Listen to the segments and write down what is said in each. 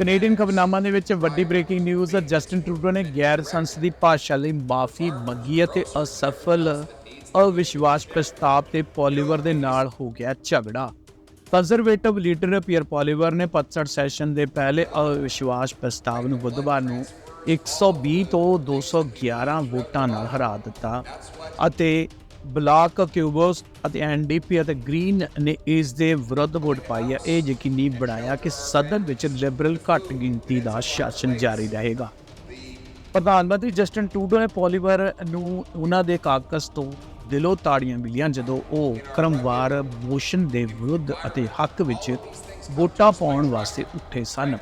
Canadian ਖਬਰਨਾਮਾ ਦੇ ਵਿੱਚ ਵੱਡੀ ਬ੍ਰੇਕਿੰਗ ਨਿਊਜ਼ ਹੈ ਜਸਟਿਨ ਟਰੂਡੋ ਨੇ ਗੈਰ ਸੰਸਦੀ ਭਾਸ਼ਾ ਲਈ ਮਾਫੀ ਮੰਗੀ ਅਤੇ ਅਸਫਲ ਅਵਿਸ਼ਵਾਸ ਪ੍ਰਸਤਾਵ ਤੇ ਪੋਲੀਵਰ ਦੇ ਨਾਲ ਹੋ ਗਿਆ ਝਗੜਾ। ਕੰਜ਼ਰਵੇਟਿਵ ਲੀਡਰ ਪੀਅਰ ਪੋਲੀਵਰ ਨੇ ਪਤਝੜ ਸੈਸ਼ਨ ਦੇ ਪਹਿਲੇ ਅਵਿਸ਼ਵਾਸ ਪ੍ਰਸਤਾਵ ਨੂੰ ਬੁੱਧਵਾਰ ਨੂੰ 120 ਤੋਂ 211 ਵੋਟਾਂ ਨਾਲ ਹਰਾ ਦਿੱਤਾ ਅਤੇ ਬਲਾਕ ਕਿਊਬੋਸ ਅਤੇ ਐਨਡੀਪੀ ਅਤੇ ਗ੍ਰੀਨ ਨੇ ਇਸ ਦੇ ਵਿਰੁੱਧ ਵੋਟ ਪਾਈ ਹੈ। ਇਹ ਯਕੀਨੀ ਬਣਾਇਆ ਕਿ ਸਦਨ ਵਿੱਚ ਲਿਬਰਲ ਘੱਟ ਗਿਣਤੀ ਦਾ ਸ਼ਾਸਨ ਜਾਰੀ ਰਹੇਗਾ। ਪ੍ਰਧਾਨ ਮੰਤਰੀ ਜਸਟਿਨ ਟੂਡੋ ਨੇ ਪੋਲੀਵਰ ਨੂੰ ਉਹਨਾਂ ਦੇ ਕਾਕਸ ਤੋਂ ਦਿਲੋਂ ਤਾੜੀਆਂ ਮਿਲੀਆਂ, ਜਦੋਂ ਉਹ ਕਰਮਵਾਰ ਮੋਸ਼ਨ ਦੇ ਵਿਰੁੱਧ ਅਤੇ ਹੱਕ ਵਿੱਚ ਵੋਟਾਂ ਪਾਉਣ ਵਾਸਤੇ ਉੱਠੇ ਸਨ।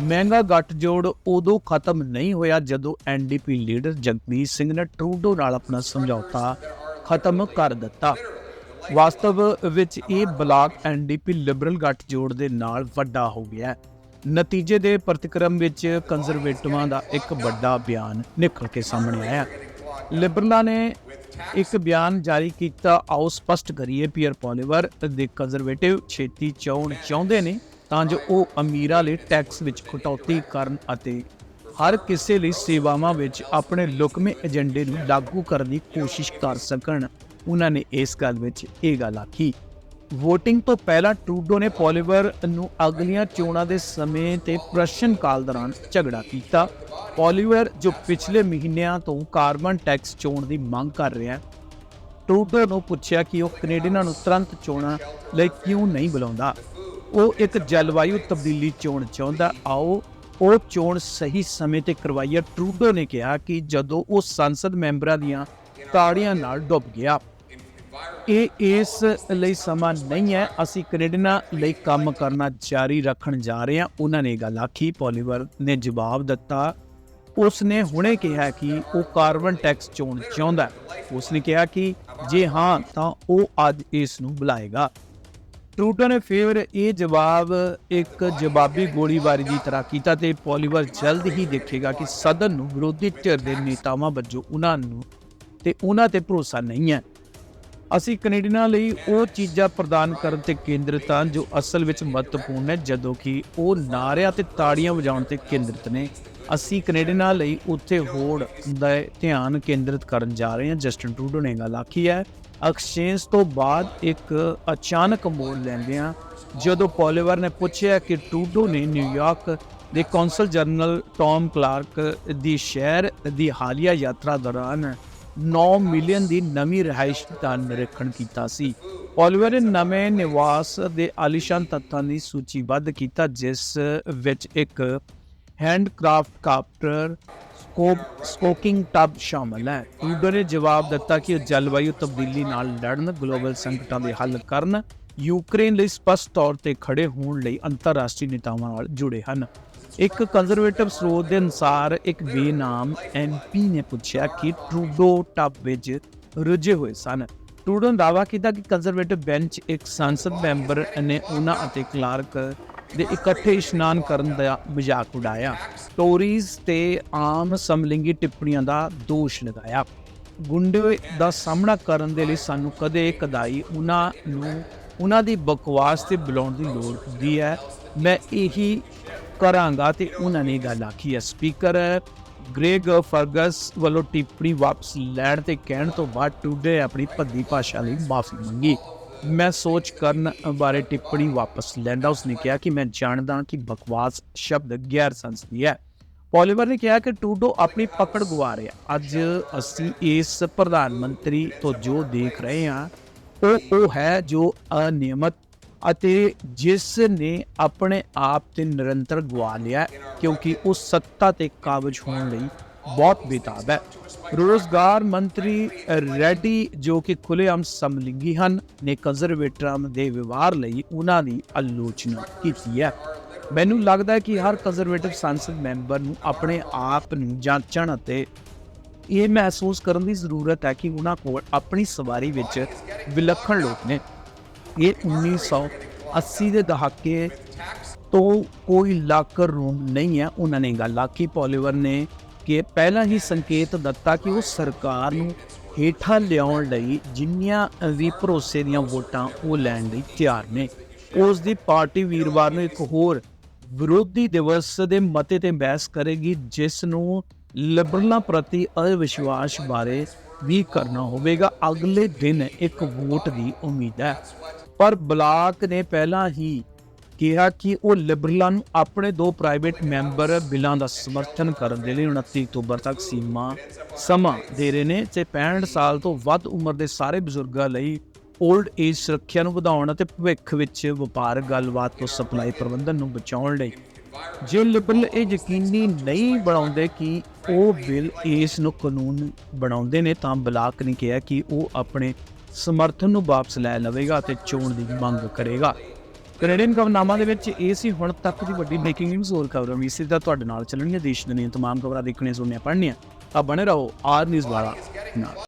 ਮਹਿੰਗਾ ਗੱਠਜੋੜ ਉਦੋਂ ਖਤਮ ਨਹੀਂ ਹੋਇਆ ਜਦੋਂ ਐਨਡੀਪੀ ਲੀਡਰ ਜਗਮੀਤ ਸਿੰਘ ਨੇ ਟਰੂਡੋ ਨਾਲ ਆਪਣਾ ਸਮਝੌਤਾ ਖਤਮ ਕਰ ਦਿੱਤਾ। ਵਾਸਤਵ ਵਿੱਚ ਇਹ ਬਲਾਕ ਐਨਡੀਪੀ ਲਿਬਰਲ ਗੱਠਜੋੜ ਦੇ ਨਾਲ ਵੱਡਾ ਹੋ ਗਿਆ ਹੈ। ਨਤੀਜੇ ਦੇ ਪ੍ਰਤੀਕਰਮ ਵਿੱਚ ਕੰਜ਼ਰਵੇਟਿਵਾਂ ਦਾ ਇੱਕ ਵੱਡਾ ਬਿਆਨ ਨਿਕਲ ਕੇ ਸਾਹਮਣੇ ਆਇਆ ਲਿਬਰਲਾਂ ਨੇ ਇੱਕ ਬਿਆਨ ਜਾਰੀ ਕੀਤਾ। ਆਓ ਸਪਸ਼ਟ ਕਰੀਏ ਪੀਅਰ ਪੋਲੀਵਰ ਦੇ ਕੰਜ਼ਰਵੇਟਿਵ ਛੇਤੀ ਚੋਣ ਚਾਹੁੰਦੇ ਨੇ ਤਾਂ ਜੋ ਉਹ ਅਮੀਰਾਂ ਲਈ ਟੈਕਸ ਵਿੱਚ ਕਟੌਤੀ ਕਰਨ ਅਤੇ ਹਰ ਕਿਸੇ ਲਈ ਸੇਵਾਵਾਂ ਵਿੱਚ ਆਪਣੇ ਲੁਕਮੇ ਏਜੰਡੇ ਨੂੰ ਲਾਗੂ ਕਰਨ ਦੀ ਕੋਸ਼ਿਸ਼ ਕਰ ਸਕਣ। ਉਹਨਾਂ ਨੇ ਇਸ ਗੱਲ ਵਿੱਚ ਇਹ ਗੱਲ ਆਖੀ VOTING ਤੋਂ ਪਹਿਲਾਂ ਟਰੂਡੋ ਨੇ ਪੋਲੀਵਰ ਨੂੰ ਅਗਲੀਆਂ ਚੋਣਾਂ ਦੇ ਸਮੇਂ ਤੇ ਪ੍ਰਸ਼ਨ ਕਾਲ ਦੌਰਾਨ ਝਗੜਾ ਕੀਤਾ। ਪੋਲੀਵਰ ਜੋ ਪਿਛਲੇ ਮਹੀਨਿਆਂ ਤੋਂ ਕਾਰਬਨ ਟੈਕਸ ਚੋਣ ਦੀ ਮੰਗ ਕਰ ਰਿਹਾ ਟਰੂਡੋ ਨੂੰ ਪੁੱਛਿਆ ਕਿ ਉਹ ਕੈਨੇਡੀਅਨਾਂ ਨੂੰ ਤੁਰੰਤ ਚੋਣਾਂ ਲਈ ਕਿਉਂ ਨਹੀਂ ਬੁਲਾਉਂਦਾ। ਉਹ ਇੱਕ ਜਲਵਾਯੂ ਤਬਦੀਲੀ ਚੋਣ ਚਾਹੁੰਦਾ। ਆਓ ਉਹ ਚੋਣ ਸਹੀ ਸਮੇਂ ਤੇ ਕਰਵਾਈ ਹੈ ਟਰੂਡੋ ਨੇ ਕਿਹਾ ਕਿ ਜਦੋਂ ਉਹ ਸੰਸਦ ਮੈਂਬਰਾਂ ਦੀਆਂ ਤਾੜੀਆਂ ਨਾਲ ਡੁੱਬ ਗਿਆ, ਇਹ ਇਸ ਲਈ ਸਮਾਂ ਨਹੀਂ ਹੈ, ਅਸੀਂ ਕੈਨੇਡੀਅਨਾਂ ਲਈ ਕੰਮ ਕਰਨਾ ਜਾਰੀ ਰੱਖਣ ਜਾ ਰਹੇ ਹਾਂ। ਉਹਨਾਂ ਨੇ ਇਹ ਗੱਲ ਆਖੀ, ਪੋਲੀਵਰ ਨੇ ਜਵਾਬ ਦਿੱਤਾ। ਉਸ ਨੇ ਹੁਣੇ ਕਿਹਾ ਕਿ ਉਹ ਕਾਰਬਨ ਟੈਕਸ ਚੋਣ ਚਾਹੁੰਦਾ ਉਸ ਨੇ ਕਿਹਾ ਕਿ ਜੇ ਹਾਂ, ਤਾਂ ਉਹ ਅੱਜ ਇਸ ਨੂੰ ਬੁਲਾਏਗਾ। ਟਰੂਡੋ ਨੇ ਫਿਰ ਇਹ ਜਵਾਬ, ਇੱਕ ਜਵਾਬੀ ਗੋਲੀਬਾਰੀ ਦੀ ਤਰ੍ਹਾਂ ਕੀਤਾ ਤੇ ਪੋਲੀਵਰ ਜਲਦ ਹੀ ਦੇਖੇਗਾ ਕਿ ਸਦਨ ਨੂੰ ਵਿਰੋਧੀ ਧਿਰ ਦੇ ਨੇਤਾਵਾਂ ਵਜੋਂ ਉਹਨਾਂ ਨੂੰ ਤੇ ਉਹਨਾਂ ਤੇ ਭਰੋਸਾ ਨਹੀਂ ਹੈ। ਅਸੀਂ ਕੈਨੇਡੀਅਨਾਂ ਲਈ ਉਹ ਚੀਜ਼ਾਂ ਪ੍ਰਦਾਨ ਕਰਨ ਤੇ ਕੇਂਦਰਿਤ ਹਾਂ ਜੋ ਅਸਲ ਵਿੱਚ ਮਹੱਤਵਪੂਰਨ ਹੈ, ਜਦੋਂ ਕਿ ਉਹ ਨਾਰਿਆਂ ਤੇ ਤਾੜੀਆਂ ਵਜਾਉਣ ਤੇ ਕੇਂਦਰਿਤ ਨੇ। ਅਸੀਂ ਕੈਨੇਡੀਅਨਾਂ ਲਈ ਉੱਥੇ ਹੋੜ ਦਾ ਧਿਆਨ ਕੇਂਦਰਿਤ ਕਰਨ ਜਾ ਰਹੇ ਹਾਂ। ਜਸਟਿਨ ਟਰੂਡੋ ਨੇ ਗੱਲ ਆਖੀ ਹੈ ਐਕਸਚੇਂਜ ਤੋਂ ਬਾਅਦ ਇੱਕ ਅਚਾਨਕ ਮੋੜ ਲੈਂਦਿਆਂ ਜਦੋਂ ਪੋਲੀਵਰ ਨੇ ਪੁੱਛਿਆ ਕਿ ਟੂਡੋ ਨੇ ਨਿਊਯਾਰਕ ਦੇ ਕੌਂਸਲ ਜਨਰਲ ਟੌਮ ਕਲਾਰਕ ਦੀ ਸ਼ਹਿਰ ਦੀ ਹਾਲੀਆ ਯਾਤਰਾ ਦੌਰਾਨ 9 ਮਿਲੀਅਨ ਦੀ ਨਵੀਂ ਰਿਹਾਇਸ਼ ਦਾ ਨਿਰੀਖਣ ਕੀਤਾ ਸੀ। ਪੋਲੀਵਰ ਨੇ ਨਵੇਂ ਨਿਵਾਸ ਦੇ ਆਲੀਸ਼ਾਨ ਤੱਤਾਂ ਦੀ ਸੂਚੀਬੱਧ ਕੀਤਾ, ਜਿਸ ਵਿੱਚ ਇੱਕ ਹੈਂਡਕ੍ਰਾਫਟ ਕਾਪਟਰ ਸਕੋਪ ਸਕੋਕਿੰਗ ਟਬ ਸ਼ਾਮਲ ਹੈ। ਟਰੂਡੋ ਨੇ ਜਵਾਬ ਦਿੱਤਾ ਕਿ ਉਹ ਜਲਵਾਯੂ ਤਬਦੀਲੀ ਨਾਲ ਲੜਨ, ਗਲੋਬਲ ਸੰਕਟਾਂ ਦੇ ਹੱਲ ਕਰਨ, ਯੂਕਰੇਨ ਲਈ ਸਪਸ਼ਟ ਤੌਰ ਤੇ ਖੜੇ ਹੋਣ ਲਈ ਅੰਤਰਰਾਸ਼ਟਰੀ ਨੇਤਾਵਾਂ ਨਾਲ ਜੁੜੇ ਹਨ। ਇੱਕ ਕੰਜ਼ਰਵੇਟਿਵ ਸਰੋਤ ਦੇ ਅਨੁਸਾਰ ਇੱਕ ਬੇਨਾਮ ਐਮਪੀ ਨੇ ਪੁੱਛਿਆ ਕਿ ਟਰੂਡੋ ਟੱਬ ਵਿੱਚ ਰੁੱਝੇ ਹੋਏ ਸਨ। ਟਰੂਡੋ ਨੇ ਦਾਅਵਾ ਕੀਤਾ ਕਿ ਕੰਜ਼ਰਵੇਟਿਵ ਬੈਂਚ ਇੱਕ ਸੰਸਦ ਮੈਂਬਰ ਨੇ ਉਹਨਾਂ ਅਤੇ ਕਲਾਰਕ ਦੇ ਇਕੱਠੇ ਇਸ਼ਨਾਨ ਕਰਨ ਦਾ ਮਜ਼ਾਕ ਉਡਾਇਆ। ਟੋਰੀਜ਼ ਤੇ ਆਮ ਸਮਲਿੰਗੀ ਟਿੱਪਣੀਆਂ ਦਾ ਦੋਸ਼ ਲਗਾਇਆ। ਗੁੰਡੇ ਦਾ ਸਾਹਮਣਾ ਕਰਨ ਦੇ ਲਈ ਸਾਨੂੰ ਕਦੇ ਕਦਾਈ ਉਹਨਾਂ ਨੂੰ, ਉਹਨਾਂ ਦੀ ਬਕਵਾਸ ਤੇ ਬੁਲਾਉਣ ਦੀ ਲੋੜ ਹੁੰਦੀ ਹੈ। ਮੈਂ ਇਹੀ ਕਰਾਂਗਾ ਤੇ ਉਹਨਾਂ ਨੇ ਇਹ ਗੱਲ ਆਖੀ ਹੈ। ਸਪੀਕਰ ਗ੍ਰੇਗ ਫਰਗਸ ਵੱਲੋਂ ਟਿੱਪਣੀ ਵਾਪਸ ਲੈਣ ਤੇ ਕਹਿਣ ਤੋਂ ਬਾਅਦ ਟੂਡੇ ਆਪਣੀ ਭੱਦੀ ਭਾਸ਼ਾ ਲਈ ਮਾਫੀ ਮੰਗੀ। ਮੈਂ ਸੋਚ ਕਰਨ ਬਾਰੇ ਟਿੱਪਣੀ ਵਾਪਸ ਲੈਂਦਾ। ਉਸਨੇ ਕਿਹਾ ਕਿ ਮੈਂ ਜਾਣਦਾ ਕਿ ਬਕਵਾਸ ਸ਼ਬਦ ਗੈਰ ਸੰਸਦੀ ਹੈ। ਪੋਲੀਵਰ ਨੇ ਕਿਹਾ ਕਿ ਟੂਡੋ ਆਪਣੀ ਪਕੜ ਗਵਾ ਰਿਹਾ ਅੱਜ ਅਸੀਂ ਇਸ ਪ੍ਰਧਾਨ ਮੰਤਰੀ ਤੋਂ ਜੋ ਦੇਖ ਰਹੇ ਹਾਂ, ਉਹ ਉਹ ਹੈ ਜੋ ਅਨਿਯਮਤ ਅਤੇ ਜਿਸ ਨੇ ਆਪਣੇ ਆਪ ਤੇ ਨਿਰੰਤਰ ਗਵਾ ਲਿਆ ਕਿਉਂਕਿ ਉਹ ਸੱਤਾ ਤੇ ਕਾਬਜ ਹੋਣ ਲਈ ਬਹੁਤ ਬੇਤਾਬ ਹੈ। ਰੋਜ਼ਗਾਰ ਮੰਤਰੀ ਰੈਡੀ ਜੋ ਕਿ ਖੁੱਲ੍ਹੇਆਮ ਸਮਲਿੰਗੀ ਹਨ, ਨੇ ਕੰਜ਼ਰਵੇਟਰਾਂ ਦੇ ਵਿਵਹਾਰ ਲਈ ਉਹਨਾਂ ਦੀ ਆਲੋਚਨਾ ਕੀਤੀ ਹੈ। ਮੈਨੂੰ ਲੱਗਦਾ ਹੈ ਕਿ ਹਰ ਕੰਜ਼ਰਵੇਟਿਵ ਸੰਸਦ ਮੈਂਬਰ ਨੂੰ ਆਪਣੇ ਆਪ ਨੂੰ ਜਾਂਚਣ ਅਤੇ ਇਹ ਮਹਿਸੂਸ ਕਰਨ ਦੀ ਜ਼ਰੂਰਤ ਹੈ ਕਿ ਉਹਨਾਂ ਕੋਲ ਆਪਣੀ ਸਵਾਰੀ ਵਿੱਚ ਵਿਲੱਖਣ ਲੋਕ ਨੇ। ਇਹ 1980 ਦੇ ਦਹਾਕੇ ਤੋਂ ਕੋਈ ਲਾਕਰ ਰੂਮ ਨਹੀਂ ਹੈ, ਉਹਨਾਂ ਨੇ ਗੱਲ ਆਖੀ। ਪੋਲੀਵਰ ਨੇ ਕਿ ਪਹਿਲਾਂ ਹੀ ਸੰਕੇਤ ਦਿੱਤਾ ਕਿ ਉਹ ਸਰਕਾਰ ਨੂੰ ਹੇਠਾਂ ਲਿਆਉਣ ਲਈ ਜਿੰਨੀਆਂ ਵੀ ਭਰੋਸੇ ਦੀਆਂ ਵੋਟਾਂ ਉਹ ਲੈਣ ਲਈ ਤਿਆਰ ਨੇ। ਉਸ ਦੀ ਪਾਰਟੀ ਵੀਰਵਾਰ ਨੂੰ ਇੱਕ ਹੋਰ ਵਿਰੋਧੀ ਦਿਵਸ ਦੇ ਮਤੇ ਤੇ ਬਹਿਸ ਕਰੇਗੀ, ਜਿਸ ਨੂੰ ਲਿਬਰਲਾਂ ਪ੍ਰਤੀ ਅਵਿਸ਼ਵਾਸ ਬਾਰੇ ਵੀ ਕਰਨਾ ਹੋਵੇਗਾ। ਅਗਲੇ ਦਿਨ ਇੱਕ ਵੋਟ ਦੀ ਉਮੀਦ ਹੈ। ਪਰ ਬਲਾਕ ਨੇ ਪਹਿਲਾਂ ਹੀ ਕਿਹਾ ਕਿ ਉਹ ਲਿਬਰਲਾਂ ਨੂੰ ਆਪਣੇ ਦੋ ਪ੍ਰਾਈਵੇਟ ਮੈਂਬਰ ਬਿੱਲਾਂ ਦਾ ਸਮਰਥਨ ਕਰਨ ਦੇ ਲਈ 29 ਅਕਤੂਬਰ ਤੱਕ ਸੀਮਾ ਸਮਾਂ ਦੇ ਰਹੇ ਨੇ ਤੇ 65 ਸਾਲ ਤੋਂ ਵੱਧ ਉਮਰ ਦੇ ਸਾਰੇ ਬਜ਼ੁਰਗਾਂ ਲਈ 올ਡ ਏਜ ਸੁਰੱਖਿਆ ਨੂੰ ਵਧਾਉਣ ਅਤੇ ਭਵਿੱਖ ਵਿੱਚ ਵਪਾਰ ਗੱਲਬਾਤ ਤੋਂ ਸਪਲਾਈ ਪ੍ਰਬੰਧਨ ਨੂੰ ਬਚਾਉਣ ਲਈ। ਜੇ ਲਿਬਰਲ ਇਹ ਯਕੀਨੀ ਨਹੀਂ ਬਣਾਉਂਦੇ ਕਿ ਉਹ ਬਿੱਲ ਇਸ ਨੂੰ ਕਾਨੂੰਨ ਬਣਾਉਂਦੇ ਨੇ ਤਾਂ ਬਲਾਕ ਨੇ ਕਿਹਾ ਕਿ ਉਹ ਆਪਣੇ ਸਮਰਥਨ ਨੂੰ ਵਾਪਸ ਲੈ ਲਵੇਗਾ ਅਤੇ ਚੋਣ ਦੀ ਮੰਗ ਕਰੇਗਾ। ਕੈਨੇਡੀਅਨ ਖਬਰਨਾਮਾ ਦੇ ਵਿੱਚ ਇਹ ਸੀ ਹੁਣ ਤੱਕ ਦੀ ਵੱਡੀ ਬ੍ਰੇਕਿੰਗ ਨਿਊਜ਼ ਹੋਰ ਖਬਰਾਂ ਵੀ। ਸਿੱਧਾ ਤੁਹਾਡੇ ਨਾਲ ਚੱਲਣਗੀਆਂ। ਦੇਸ਼ ਦੁਨੀਆ ਤਮਾਮ ਖਬਰਾਂ ਦੇਖਣੀਆਂ, ਸੁਣਨੀਆਂ, ਪੜ੍ਹਨੀਆਂ। ਤਾਂ ਬਣੇ ਰਹੋ ਆਰ ਨਿਊਜ਼ ਵਾਲਾ ਨਾਲ।